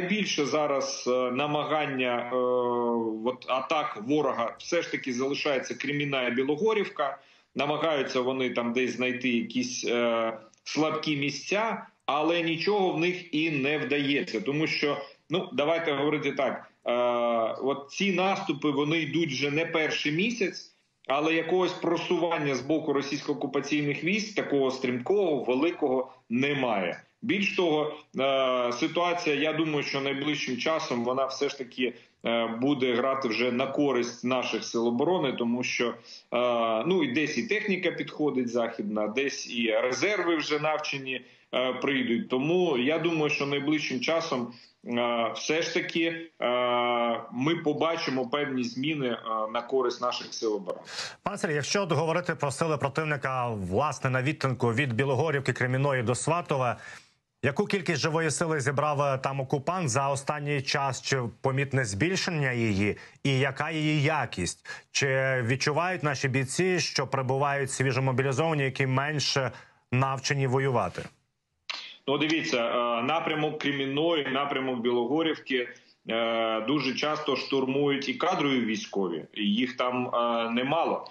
Найбільше зараз е, намагання е, от атак ворога все ж таки залишається Креміна Білогорівка. Намагаються вони там десь знайти якісь е, слабкі місця, але нічого в них і не вдається, тому що ну давайте говорити так: е, от ці наступи вони йдуть вже не перший місяць. Але якогось просування з боку російсько-окупаційних військ такого стрімкого великого немає. Більш того, е, ситуація, я думаю, що найближчим часом вона все ж таки е, буде грати вже на користь наших сил оборони, тому що е, ну і десь і техніка підходить західна, десь і резерви вже навчені прийдуть. Тому я думаю, що найближчим часом все ж таки ми побачимо певні зміни на користь наших сил оборони. Пане Сергій, якщо говорити про сили противника, власне на відтинку від Білогорівки, Креміної до Сватова. Яку кількість живої сили зібрав е, там окупант за останній час? Чи помітне збільшення її, і яка її якість? Чи відчувають наші бійці, що прибувають свіжомобілізовані, які менше навчені воювати? Ну, дивіться, е, напрямок Кремінної, напрямок Білогорівки е, дуже часто штурмують і кадрові військові, їх там немало.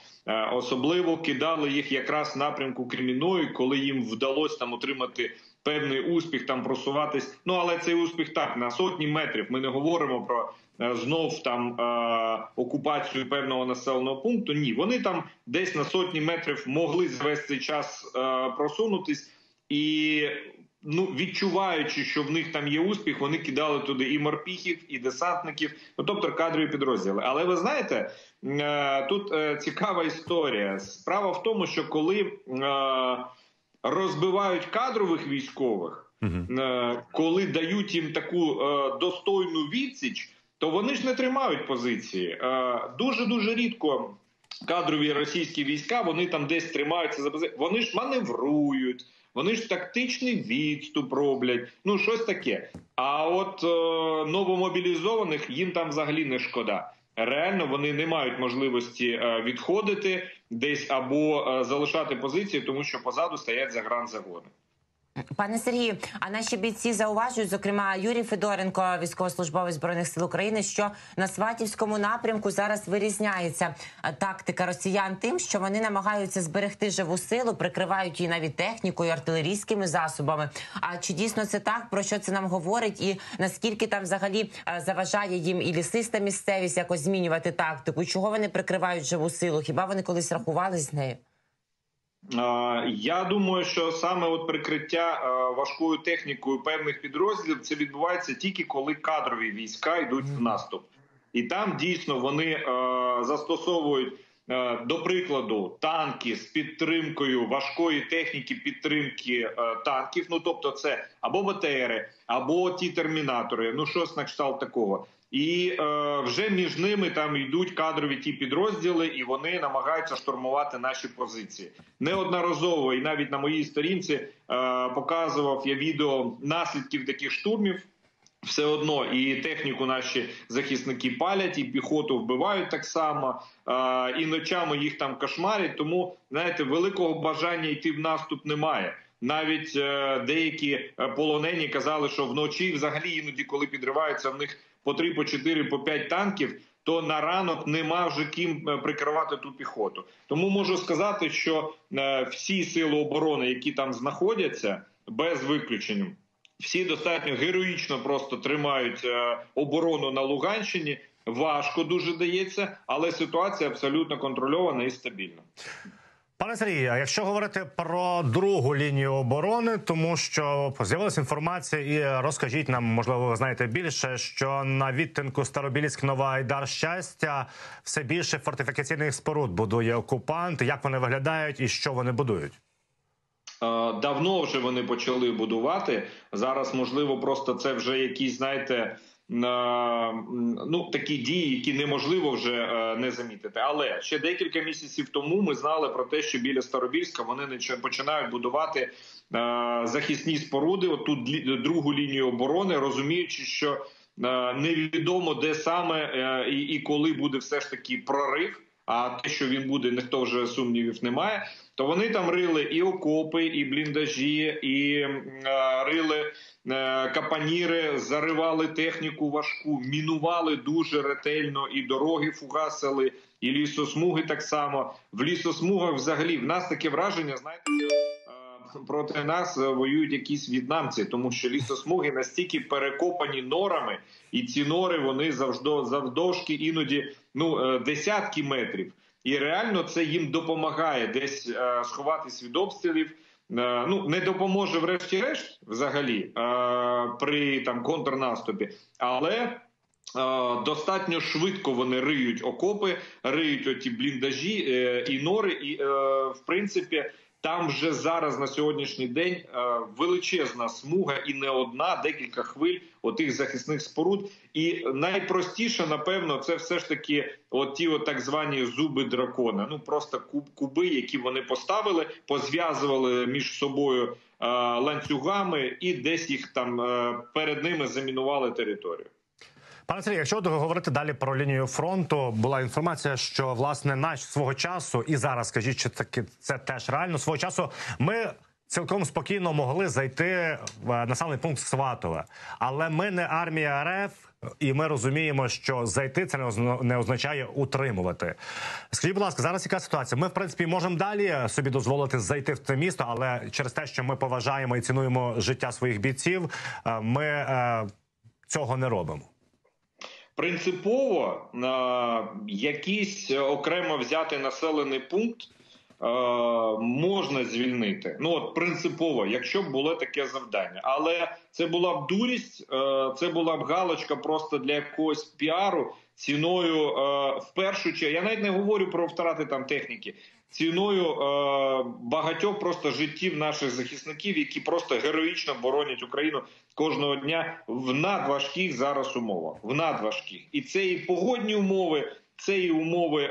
Особливо кидали їх якраз напрямку Кремінної, коли їм вдалося там отримати певний успіх там просуватись. Ну але цей успіх так на сотні метрів. Ми не говоримо про е, знов там е, окупацію певного населеного пункту. Ні, вони там десь на сотні метрів могли за весь цей час е, просунутись і. Ну, відчуваючи, що в них там є успіх, вони кидали туди і морпіхів, і десантників, ну тобто кадрові підрозділи. Але ви знаєте, тут цікава історія. Справа в тому, що коли розбивають кадрових військових, uh коли дають їм таку е, достойну відсіч, то вони ж не тримають позиції. Дуже дуже рідко кадрові російські війська вони там десь тримаються за позиції. Вони ж маневрують. Вони ж тактичний відступ роблять, ну щось таке. А от е, новомобілізованих їм там взагалі не шкода. Реально вони не мають можливості е, відходити десь або е, залишати позиції, тому що позаду стоять загранзагони. Пане Сергію, а наші бійці зауважують, зокрема Юрій Федоренко, військовослужбовець збройних сил України, що на Сватівському напрямку зараз вирізняється е, тактика росіян, тим, що вони намагаються зберегти живу силу, прикривають її навіть технікою, артилерійськими засобами. А чи дійсно це так? Про що це нам говорить? І наскільки там взагалі е, заважає їм і лісиста місцевість якось змінювати тактику? Чого вони прикривають живу силу? Хіба вони колись рахували з нею? Я думаю, що саме от прикриття важкою технікою певних підрозділів це відбувається тільки коли кадрові війська йдуть в наступ, і там дійсно вони застосовують. До прикладу, танки з підтримкою важкої техніки підтримки танків. Ну тобто, це або БТРи, або ті термінатори. Ну щось на кшталт такого і е, вже між ними там йдуть кадрові ті підрозділи, і вони намагаються штурмувати наші позиції неодноразово. І навіть на моїй сторінці е, показував я відео наслідків таких штурмів. Все одно і техніку наші захисники палять, і піхоту вбивають так само, е, і ночами їх там кошмарять. Тому знаєте, великого бажання йти в наступ немає. Навіть е, деякі е, полонені казали, що вночі, взагалі, іноді, коли підриваються в них по 3, по 4, по 5 танків, то на ранок нема вже ким е, прикривати ту піхоту. Тому можу сказати, що е, всі сили оборони, які там знаходяться, без виключення, всі достатньо героїчно просто тримають е, оборону на Луганщині. Важко дуже дається, але ситуація абсолютно контрольована і стабільна. Пане Сергію, а якщо говорити про другу лінію оборони, тому що з'явилася інформація, і розкажіть нам, можливо, ви знаєте більше, що на відтинку Старобільськ Нова Айдар щастя все більше фортифікаційних споруд будує окупант. Як вони виглядають і що вони будують? Давно вже вони почали будувати зараз. Можливо, просто це вже якісь знаєте ну такі дії, які неможливо вже е, не замітити. Але ще декілька місяців тому ми знали про те, що біля Старобільська вони починають будувати е, захисні споруди. Отут другу лінію оборони, розуміючи, що е, невідомо де саме і коли буде все ж таки прорив. А те, що він буде, ніхто вже сумнівів немає. То вони там рили і окопи, і бліндажі, і е, рили е, капаніри, заривали техніку важку, мінували дуже ретельно і дороги фугасили, і лісосмуги так само. В лісосмугах взагалі в нас таке враження, знаєте, що е, проти нас е, воюють якісь в'єтнамці, тому що лісосмуги настільки перекопані норами, і ці нори вони завжди завдовжки іноді ну е, десятки метрів. І реально це їм допомагає десь е, сховатись від обстрілів. Е, ну не допоможе, врешті-решт, взагалі е, при там контрнаступі, але е, достатньо швидко вони риють окопи, риють оті бліндажі і нори. І в принципі, там вже зараз на сьогоднішній день е, величезна смуга і не одна, декілька хвиль отих захисних споруд. І найпростіше, напевно, це все ж таки оті от так звані зуби дракона. Ну просто куб, куби, які вони поставили, позв'язували між собою е, ланцюгами і десь їх там е, перед ними замінували територію. Пане Сергій, якщо говорити далі про лінію фронту, була інформація, що власне наш свого часу, і зараз скажіть, що таки це теж реально свого часу. Ми цілком спокійно могли зайти в населений пункт Сватове, але ми не армія РФ. І ми розуміємо, що зайти це не означає утримувати. Скажіть, будь ласка, зараз яка ситуація? Ми в принципі можемо далі собі дозволити зайти в це місто, але через те, що ми поважаємо і цінуємо життя своїх бійців, е, ми е, цього не робимо. Принципово е, якийсь окремо взятий населений пункт е, можна звільнити. Ну от принципово, якщо б було таке завдання, але це була б дурість, е, це була б галочка просто для якогось піару ціною е, в першу чергу. Я навіть не говорю про втрати там техніки. Ціною е, багатьох просто життів наших захисників, які просто героїчно боронять Україну кожного дня в надважких зараз умовах. В надважких, і це і погодні умови, це і умови, е,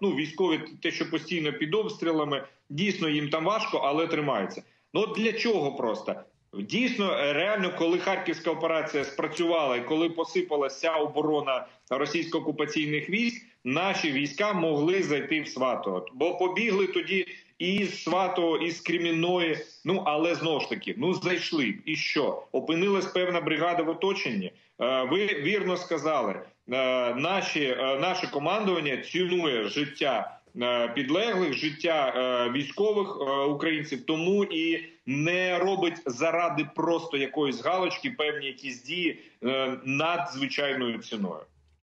ну військові, те, що постійно під обстрілами. Дійсно, їм там важко, але тримаються. Ну от для чого просто? Дійсно, е, реально, коли харківська операція спрацювала, і коли посипалася оборона російсько-окупаційних військ, наші війська могли зайти в Сватово. Бо побігли тоді і з Сватого, і з Кремінної. Ну але знову ж таки, ну зайшли. І що? Опинилась певна бригада в оточенні. Е, Ви вірно сказали, наші, е, наше командування цінує життя е, підлеглих, життя е, військових е, українців, тому і не робить заради просто якоїсь галочки певні якісь дії е, надзвичайною ціною.